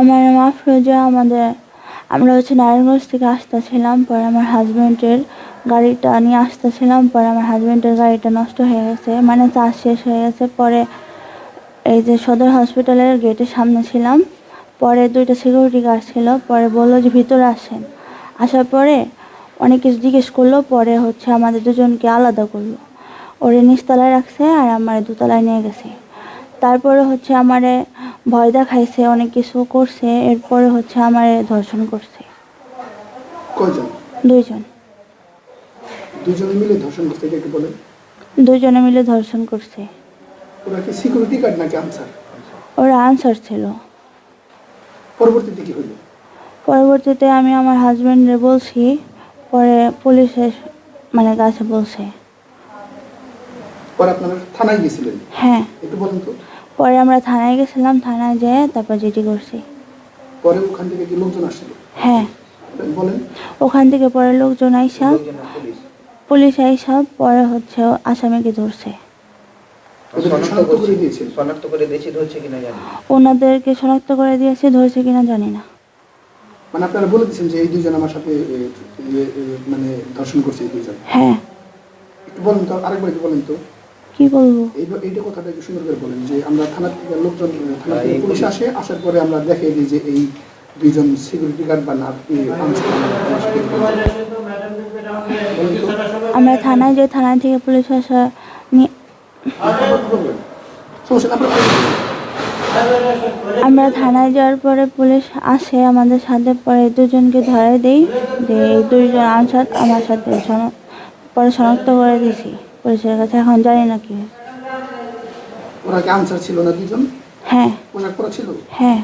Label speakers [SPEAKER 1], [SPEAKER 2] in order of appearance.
[SPEAKER 1] আমার নাম আফরোজা আমাদের, আমরা হচ্ছে নারায়ণগঞ্জ থেকে আসতেছিলাম, পরে আমার হাজব্যান্ডের গাড়িটা নিয়ে আসতেছিলাম, পরে আমার হাজব্যান্ডের গাড়িটা নষ্ট হয়ে গেছে মানে চার্জ শেষ হয়ে গেছে, পরে এই যে সদর হসপিটালের গেটের সামনে ছিলাম, পরে দুইটা সিকিউরিটি গার্ড ছিল, পরে বলল যে ভিতরে আসেন। আসার পরে অনেক কিছু জিজ্ঞেস করল, পরে হচ্ছে আমাদের দুজনকে আলাদা করল। ওরে নিচতলায় রাখছে আর আমার দুতলায় নিয়ে গেছে। তারপরে হচ্ছে আমারে ভয় দেখাইছে অনেক কিছু করছে এরপরে হচ্ছে আমারে ধর্ষণ করছে।
[SPEAKER 2] কয়জন?
[SPEAKER 1] দুইজন।
[SPEAKER 2] দুজনে মিলে ধর্ষণ এটা একটু বলেন।
[SPEAKER 1] দুজনে মিলে ধর্ষণ করছে।
[SPEAKER 2] ওরা কি সিকিউরিটি গার্ড নাকি আনসার?
[SPEAKER 1] ওরা আনসার ছিল।
[SPEAKER 2] পরবর্তীতে কি হইল?
[SPEAKER 1] পরবর্তীতে আমি আমার হাজব্যান্ডে বলছি পরে পুলিশের মানে কাছে বলছে।
[SPEAKER 2] পরে আপনারা থানায়
[SPEAKER 1] হ্যাঁ।
[SPEAKER 2] একটু বলেন তো।
[SPEAKER 1] পরে আমরা থানায় গেছিলাম থানায় যেয়ে তারপর জিডি করছি।
[SPEAKER 2] পরে ওখান থেকে কি লোকজন আসছিল?
[SPEAKER 1] হ্যাঁ।
[SPEAKER 2] বলেন।
[SPEAKER 1] ওখান থেকে পরে লোকজন আইসা পুলিশ? আইসা পরে হচ্ছে আসামিকে ধরছে।
[SPEAKER 3] শনাক্ত
[SPEAKER 2] করে
[SPEAKER 3] দিয়েছি? ধরছে কিনা জানি না।
[SPEAKER 1] ওনাদেরকে শনাক্ত করে দিয়েছে ধরছে কিনা জানি না।
[SPEAKER 2] মানে আপনারা বলে দিচ্ছেন যে এই দুজন আমার সাথে মানে ধর্ষণ করছে এই দুজন।
[SPEAKER 1] হ্যাঁ।
[SPEAKER 2] একটু বলেন তো আরেকবার একটু বলেন তো।
[SPEAKER 1] কি বলব?
[SPEAKER 2] এইটা কথাটা একটু সুন্দর করে বলেন যে আমরা থানা থেকে লোকজন থানা থেকে পুলিশ আসে আসার পরে আমরা দেখে দিই যে এই দুইজন সিকিউরিটি গার্ড বা আমার সাথে
[SPEAKER 1] আমরা থানায় যে থানায় থেকে পুলিশ আসা নিয়ে আমরা থানায় যাওয়ার পরে পুলিশ আসে আমাদের সাথে পরে দুজনকে ধরে দেই যে এই দুইজন আনসার আমার সাথে পরে শনাক্ত করে দিয়েছি পুলিশের কাছে এখন জানি না কি।
[SPEAKER 2] ওরা কি আনসার ছিল না দুজন?
[SPEAKER 1] হ্যাঁ।
[SPEAKER 2] ওনার পরা ছিল?
[SPEAKER 1] হ্যাঁ।